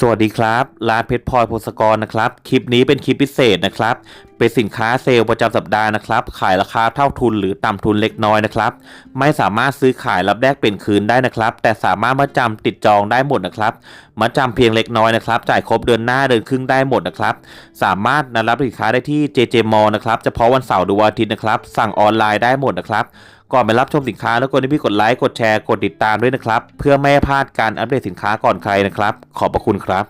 สวัสดีครับร้านเพชรพลอยโพสกรนะครับ คลิปนี้เป็นคลิปพิเศษนะครับ เป็นสินค้าเซลล์ประจำสัปดาห์นะครับ ขายราคาเท่าทุนหรือต่ำทุนเล็กน้อยนะครับ ไม่สามารถซื้อขายรับแลกเปลี่ยนคืนได้นะครับ แต่สามารถมาจำติดจองได้หมดนะครับมาจำเพียงเล็กน้อยนะครับ จ่ายครบเดือนหน้าเดือนครึ่งได้หมดนะครับ สามารถนำรับสินค้าได้ที่ JJ m a l l นะครับ เฉพาะวันเสาร์หรือวันอาทิตย์นะครับ สั่งออนไลน์ได้หมดนะครับ ก่อนไปรับชมสินค้าแล้วกดให้พี่กดไลค์กดแชร์กดติดตามด้วยนะครับ เพื่อไม่ให้พลาดการอัปเดตสินค้าก่อนใครนะครับ ขอบพระคุณครับ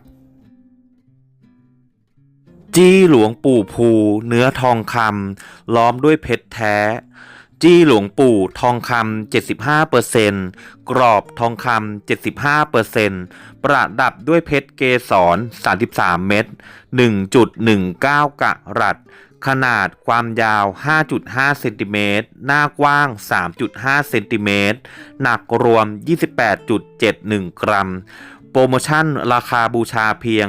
จี้หลวงปู่ภู เนื้อทองคำล้อมด้วยเพชรแท้ จี้หลวงปู่ทองคำ75%กรอบทองคำ75%ประดับด้วยเพชรเกสร33 เม็ด1.19กะรัตขนาดความยาว 5.5 เซนติเมตร หน้ากว้าง 3.5 เซนติเมตร หนักรวม 28.71 กรัม โปรโมชั่นราคาบูชาเพียง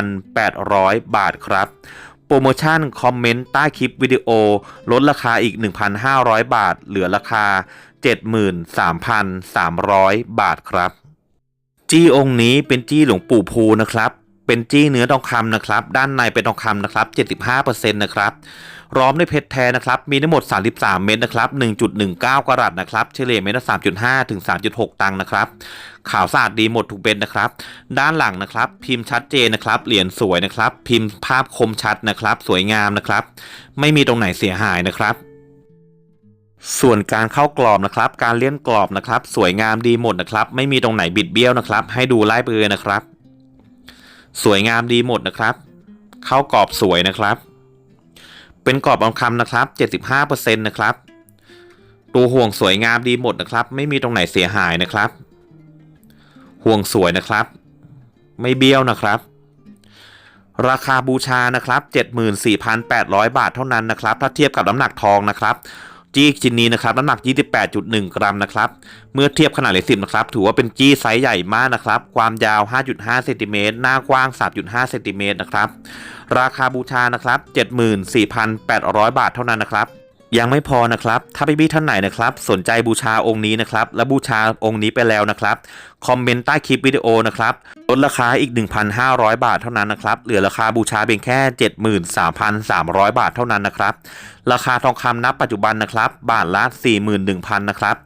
74,800 บาทครับ โปรโมชั่นคอมเมนต์ใต้คลิปวิดีโอ ลดราคาอีก 1,500 บาท เหลือราคา 73,300 บาทครับ จี้องค์นี้เป็นจี้หลวงปู่ภูนะครับ เป็นจี้เนื้อทองคำนะครับ ด้านในเป็นทองคำนะครับ 75%นะครับร้อมด้วยเพชรแท้นะครับ มีทั้งหมด 33 เม็ดนะครับ 1.19 กรัตนะครับ เฉลี่ยเม็ดละ 3.5 ถึง 3.6 ตังค์นะครับ ขาวสะอาดดีหมดทุกเม็ดนะครับ ด้านหลังนะครับ พิมพ์ชัดเจนนะครับ เหรียญสวยนะครับ พิมพ์ภาพคมชัดนะครับ สวยงามนะครับ ไม่มีตรงไหนเสียหายนะครับส่วนการเข้ากรอบนะครับ การเลี่ยนกรอบนะครับ สวยงามดีหมดนะครับ ไม่มีตรงไหนบิดเบี้ยวนะครับ ให้ดูไล่ไปเลยนะครับ สวยงามดีหมดนะครับเข้ากรอบสวยนะครับ เป็นกรอบทองคำนะครับ 75%นะครับตัวห่วงสวยงามดีหมดนะครับ ไม่มีตรงไหนเสียหายนะครับ ห่วงสวยนะครับ ไม่เบี้ยวนะครับ ราคาบูชานะครับ 74,800 บาทเท่านั้นนะครับ ถ้าเทียบกับน้ำหนักทองนะครับ จี้ชิ้นนี้นะครับน้ำหนัก 28.1 กรัมนะครับ เมื่อเทียบขนาดเลสิบนะครับ ถือว่าเป็นจี้ไซส์ใหญ่มากนะครับ ความยาว 5.5 เซนติเมตร หน้ากว้าง 3.5 เซนติเมตรนะครับ ราคาบูชานะครับ 74,800 บาทเท่านั้นนะครับ ยังไม่พอนะครับ ถ้าพี่ๆท่านไหนนะครับ สนใจบูชาองค์นี้นะครับ และบูชาองค์นี้ไปแล้วนะครับ คอมเมนต์ใต้คลิปวิดีโอนะครับลดราคาอีก 1,500 บาทเท่านั้นนะครับ เหลือราคาบูชาเพียงแค่ 73,300 บาทเท่านั้นนะครับ ราคาทองคำนับปัจจุบันนะครับ บาทละ 41,000นะครับ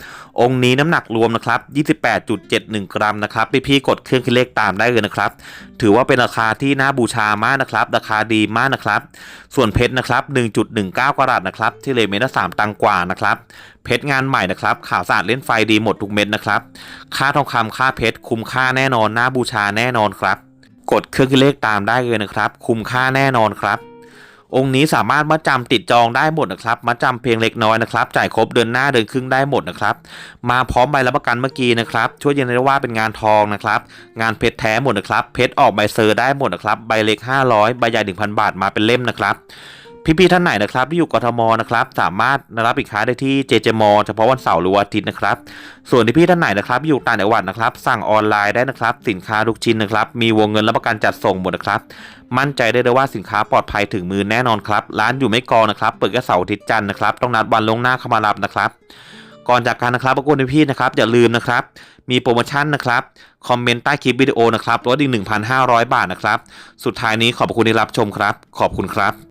องค์นี้น้ำหนักรวมนะครับ 28.71 กรัมนะครับ พี่ๆกดเครื่องคิดเลขตามได้เลยนะครับ ถือว่าเป็นราคาที่น่าบูชามากนะครับ ราคาดีมากนะครับ ส่วนเพชรนะครับ 1.19 กรัตนะครับ ที่เลเมตรละ3ตังกว่านะครับ เพชรงานใหม่นะครับ ข่าวสะอาดเล่นไฟดีหมดทุกเม็ดนะครับ ค่าทองคำค่าเพชรคุ้มค่าแน่นอนน่าบูชาแน่นอนครับ กดเครื่องคิดเลขตามได้เลยนะครับ คุ้มค่าแน่นอนครับ องค์นี้สามารถมาจำติดจองได้หมดนะครับ มาจำเพียงเล็กน้อยนะครับ จ่ายครบเดือนหน้าเดือนครึ่งได้หมดนะครับ มาพร้อมใบรับประกันเมื่อกี้นะครับ ช่วยยืนยันได้ว่าเป็นงานทองนะครับ งานเพชรแท้หมดนะครับ เพชรออกใบเซอร์ได้หมดนะครับ ใบเล็ก 500 ใบใหญ่ 1,000 บาทมาเป็นเล่มนะครับ พี่ๆท่านไหนนะครับที่อยู่กทมนะครับ สามารถรับสินค้าได้ที่เจเจมอเฉพาะวันเสาร์หรือวันอาทิตย์นะครับ ส่วนที่พี่ท่านไหนนะครับที่อยู่ต่างจังหวัดนะครับ สั่งออนไลน์ได้นะครับ สินค้าทุกชิ้นนะครับ มีวงเงินรับประกันจัดส่งหมดนะครับ มั่นใจได้เลยว่าสินค้าปลอดภัยถึงมือแน่นอนครับ ร้านอยู่ไม่กอนะครับ เปิดแค่เสาร์อาทิตย์จันทร์นะครับ ต้องนัดวันลงหน้าเข้ามารับนะครับก่อนจากกันนะครับรบกวนพี่นะครับอย่าลืมนะครับ มีโปรโมชั่นนะครับ คอมเมนต์ใต้คลิปวิดีโอนะครับลดอีก 1,500 บาทนะครับ สุดท้ายนี้ขอบคุณที่รับชมครับ ขอบคุณครับ